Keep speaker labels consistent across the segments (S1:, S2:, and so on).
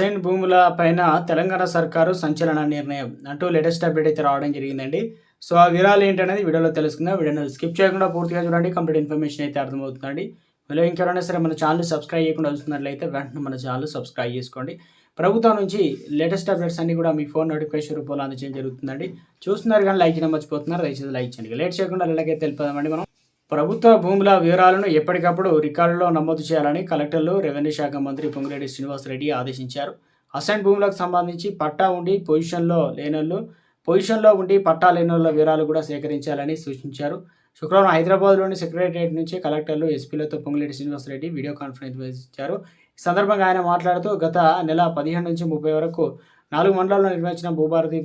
S1: Assign భూముల పైన తెలంగాణ సర్కారు సంచలన నిర్ణయం అంటూ లేటెస్ట్ అప్డేట్ అయితే రావడం జరిగిందండి. సో ఆ వివరాలు ఏంటనేది వీడియోలో తెలుసుకుందాం. వీడియోని స్కిప్ చేయకుండా పూర్తిగా చూడండి. కంప్లీట్ ఇన్ఫర్మేషన్ అయితే అర్థమవుతుందండి. మళ్ళీ ఇంకెవరైనా సరే మన ఛానల్ సబ్స్క్రైబ్ చేయకుండా చూస్తున్నట్లయితే వెంటనే మన ఛానల్ సబ్స్క్రైబ్ చేసుకోండి. ప్రభుత్వం నుంచి లేటెస్ట్ అప్డేట్స్ అన్ని కూడా మీ ఫోన్ నోటిఫికేషన్ రూపంలో అందించడం జరుగుతుందండి. చూస్తున్నారు కానీ లైక్ చేయడం మర్చిపోతున్నారు. దయచేసి లైక్ చేయండి. లేట్ చేయకుండా ఇలాగైతే తెలిపదామండి మనం. ప్రభుత్వ భూముల వివరాలను ఎప్పటికప్పుడు రికార్డులో నమోదు చేయాలని కలెక్టర్లు రెవెన్యూ శాఖ మంత్రి పొంగిరెడ్డి శ్రీనివాసరెడ్డి ఆదేశించారు. అసైన్ భూములకు సంబంధించి పట్టా ఉండి పొజిషన్లో లేనోళ్ళు పొజిషన్లో ఉండి పట్టా లేనోళ్ళ వివరాలు కూడా సేకరించాలని సూచించారు. శుక్రవారం హైదరాబాద్లోని సెక్రటరియట్ నుంచి కలెక్టర్లు ఎస్పీలతో పొంగిరెడ్డి శ్రీనివాసరెడ్డి వీడియో కాన్ఫరెన్స్ నిర్వహించారు. ఈ సందర్భంగా ఆయన మాట్లాడుతూ గత నెల పదిహేను నుంచి ముప్పై వరకు నాలుగు మండలాల్లో నిర్వహించిన భూభారతి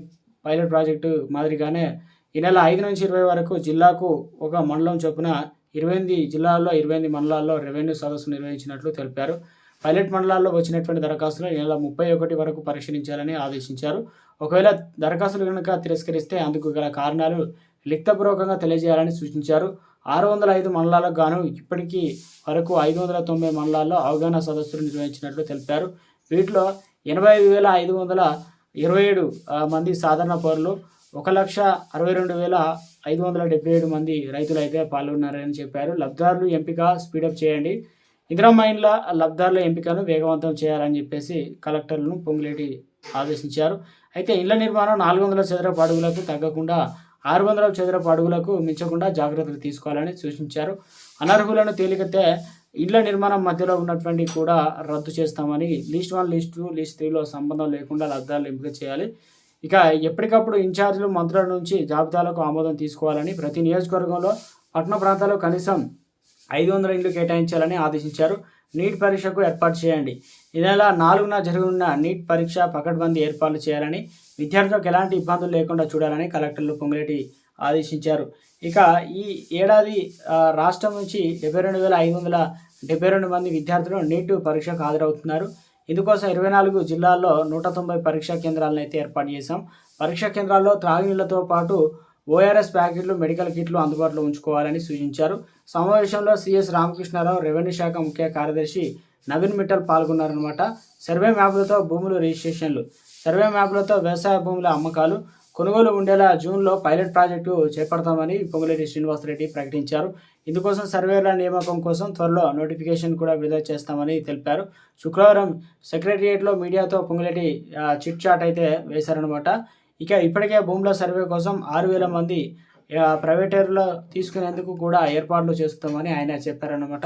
S1: పైలట్ ప్రాజెక్టు మాదిరిగానే ఈ నెల ఐదు నుంచి ఇరవై వరకు జిల్లాకు ఒక మండలం చొప్పున ఇరవై ఎనిమిది జిల్లాల్లో ఇరవై ఎనిమిది మండలాల్లో రెవెన్యూ సదస్సు నిర్వహించినట్లు తెలిపారు. పైలట్ మండలాల్లో వచ్చినటువంటి దరఖాస్తులు ఈ నెల ముప్పై ఒకటి వరకు పరిశీలించాలని ఆదేశించారు. ఒకవేళ దరఖాస్తులు కనుక తిరస్కరిస్తే అందుకు గల కారణాలు లిఖితపూర్వకంగా తెలియజేయాలని సూచించారు. ఆరు వందల ఐదు మండలాలకు గాను ఇప్పటికీ వరకు ఐదు వందల తొంభై మండలాల్లో అవగాహన సదస్సులు నిర్వహించినట్లు తెలిపారు. వీటిలో ఎనభై ఐదు వేల ఐదు వందల ఇరవై ఏడు మంది సాధారణ పౌరులు ఒక లక్ష అరవై రెండు వేల ఐదు వందల డెబ్బై ఏడు మంది రైతులు అయితే పాల్గొన్నారని చెప్పారు. లబ్ధారులు ఎంపిక స్పీడప్ చేయండి. ఇతర మైన్ల లబ్ధారుల ఎంపికను వేగవంతం చేయాలని చెప్పేసి కలెక్టర్లను పొంగులేటి ఆదేశించారు. అయితే ఇళ్ళ నిర్మాణం నాలుగు వందల చదరపు అడుగులకు తగ్గకుండా ఆరు వందల చదరపు అడుగులకు మించకుండా జాగ్రత్తలు తీసుకోవాలని సూచించారు. అనర్హులను తేలికతే ఇళ్ళ నిర్మాణం మధ్యలో ఉన్నటువంటి కూడా రద్దు చేస్తామని list one list two list త్రీలో సంబంధం లేకుండా లబ్ధాలు ఎంపిక చేయాలి. ఇక ఎప్పటికప్పుడు ఇన్ఛార్జీలు మంత్రుల నుంచి జాబితాలకు ఆమోదం తీసుకోవాలని ప్రతి నియోజకవర్గంలో పట్టణ ప్రాంతాల్లో కనీసం ఐదు వందల ఇండ్లు కేటాయించాలని ఆదేశించారు. నీట్ పరీక్షకు ఏర్పాటు చేయండి. ఈ నెల నాలుగున జరగనున్న నీట్ పరీక్ష పకడ్బందీ ఏర్పాట్లు చేయాలని విద్యార్థులకు ఎలాంటి ఇబ్బందులు లేకుండా చూడాలని కలెక్టర్లు పొంగులేటి ఆదేశించారు. ఇక ఈ ఏడాది రాష్ట్రం నుంచి డెబ్బై రెండు వేల ఐదు వందల డెబ్బై రెండు మంది విద్యార్థులు నీట్ పరీక్షకు హాజరవుతున్నారు. ఇందుకోసం ఇరవై నాలుగు జిల్లాల్లో నూట తొంభై పరీక్షా కేంద్రాలను అయితే ఏర్పాటు చేశాం. పరీక్షా కేంద్రాల్లో త్రాగునీళ్ళతో పాటు ఓఆర్ఎస్ ప్యాకెట్లు మెడికల్ కిట్లు అందుబాటులో ఉంచుకోవాలని సూచించారు. సమావేశంలో సిఎస్ రామకృష్ణారావు రెవెన్యూ శాఖ ముఖ్య కార్యదర్శి నవీన్ మిట్టల్ పాల్గొన్నారనమాట సర్వే మ్యాప్లతో భూముల రిజిస్ట్రేషన్లు. సర్వే మ్యాప్లతో వ్యవసాయ భూముల అమ్మకాలు కొనుగోలు ఉండేలా జూన్లో పైలట్ ప్రాజెక్టు చేపడతామని పొంగులేటి శ్రీనివాసరెడ్డి ప్రకటించారు. ఇందుకోసం సర్వేల నియామకం కోసం త్వరలో నోటిఫికేషన్ కూడా విడుదల చేస్తామని తెలిపారు. శుక్రవారం సెక్రటరియేట్లో మీడియాతో పొంగులేటి చిట్ చాట్ అయితే వేశారనమాట ఇక ఇప్పటికే భూముల సర్వే కోసం ఆరు వేల మంది ప్రైవేటర్లో తీసుకునేందుకు కూడా ఏర్పాట్లు చేస్తామని ఆయన చెప్పారనమాట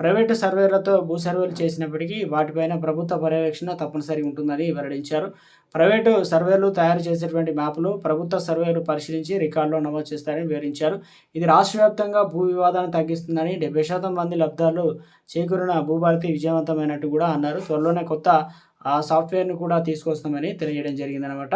S1: ప్రైవేటు సర్వేలతో భూ సర్వేలు చేసినప్పటికీ వాటిపైన ప్రభుత్వ పర్యవేక్షణ తప్పనిసరి ఉంటుందని వెల్లడించారు. ప్రైవేటు సర్వేలు తయారు చేసేటువంటి మ్యాప్లు ప్రభుత్వ సర్వేలు పరిశీలించి రికార్డులో నమోదు చేస్తారని వివరించారు. ఇది రాష్ట్ర వ్యాప్తంగా భూ వివాదాన్ని తగ్గిస్తుందని డెబ్బై శాతం మంది లబ్ధాలు చేకూరిన భూభారతి విజయవంతమైనట్టు కూడా అన్నారు. త్వరలోనే కొత్త ఆ సాఫ్ట్వేర్ను కూడా తీసుకొస్తామని తెలియజేయడం జరిగిందనమాట